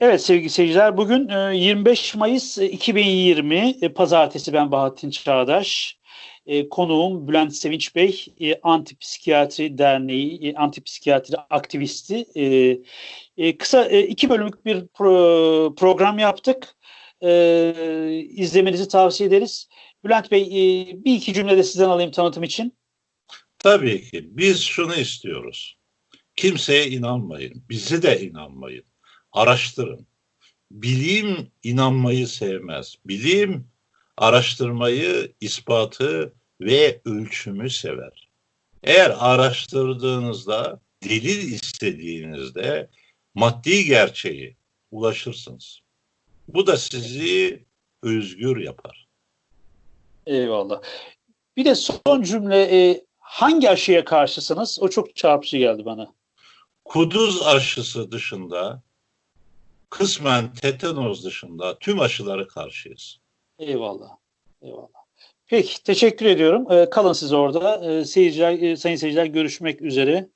Evet sevgili seyirciler bugün 25 e, Mayıs 2020 e, e, Pazartesi ben Bahattin Çağdaş. Konuğum Bülent Sevinç Bey, Antipsikiyatri Derneği, Antipsikiyatri aktivisti. Kısa iki bölümlük bir program yaptık. İzlemenizi tavsiye ederiz. Bülent Bey bir iki cümle de sizden alayım tanıtım için. Tabii ki biz şunu istiyoruz. Kimseye inanmayın, bizi de inanmayın araştırın. Bilim inanmayı sevmez. Bilim araştırmayı, ispatı ve ölçümü sever. Eğer araştırdığınızda, delil istediğinizde maddi gerçeği ulaşırsınız. Bu da sizi özgür yapar. Eyvallah. Bir de son cümle e, hangi aşıya karşısınız? O çok çarpıcı geldi bana. Kuduz aşısı dışında kısmen tetanoz dışında tüm aşıları karşıyız. Eyvallah. Eyvallah. Peki teşekkür ediyorum. Ee, kalın siz orada. Ee, seyirciler, e, sayın seyirciler görüşmek üzere.